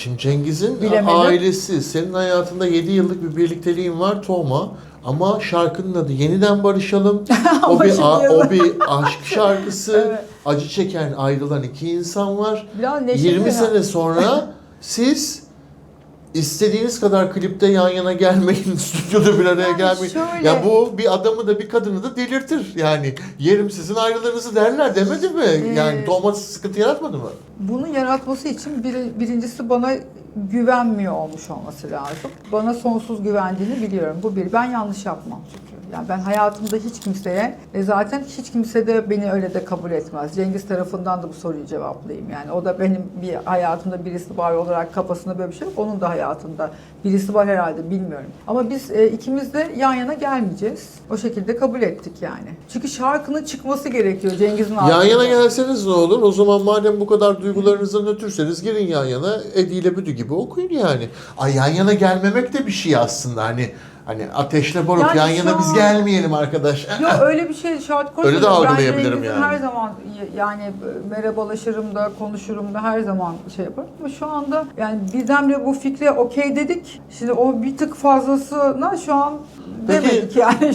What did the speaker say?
Şimdi Cengiz'in Bilemedim. ailesi, senin hayatında 7 yıllık bir birlikteliğin var Toma. Ama şarkının adı Yeniden Barışalım. o bir a- o bir aşk şarkısı. Evet. Acı çeken ayrılan iki insan var. Neşeli 20 ya. sene sonra siz istediğiniz kadar klipte yan yana gelmeyin, stüdyoda bir araya Yani gelmeyin. şöyle- Ya bu bir adamı da bir kadını da delirtir. Yani yerim sizin ayrılığınızı derler demedi mi? Ee, Yani Thomas sıkıntı yaratmadı mı? Bunu yaratması için bir, birincisi bana güvenmiyor olmuş olması lazım. Bana sonsuz güvendiğini biliyorum. Bu bir. Ben yanlış yapmam. Yani ben hayatımda hiç kimseye ve zaten hiç kimse de beni öyle de kabul etmez. Cengiz tarafından da bu soruyu cevaplayayım. Yani o da benim bir hayatımda birisi var olarak kafasında böyle bir şey yok. Onun da hayatında birisi var herhalde bilmiyorum. Ama biz e, ikimiz de yan yana gelmeyeceğiz. O şekilde kabul ettik yani. Çünkü şarkının çıkması gerekiyor Cengiz'in Yan yana ağzından. gelseniz ne olur? O zaman madem bu kadar duygularınızdan ötürseniz girin yan yana Edi ile Büdü gibi okuyun yani. Ay yan yana gelmemek de bir şey aslında hani hani ateşle barut Yani yan şu yana biz an- gelmeyelim arkadaş. Yok öyle bir şey şart koymadım. Öyle de algılayabilirim yani. her zaman y- yani merhabalaşırım da konuşurum da her zaman şey yaparım. Ama şu anda yani birdenbire bu fikre okey dedik. Şimdi o bir tık fazlasına şu an Peki- demedik yani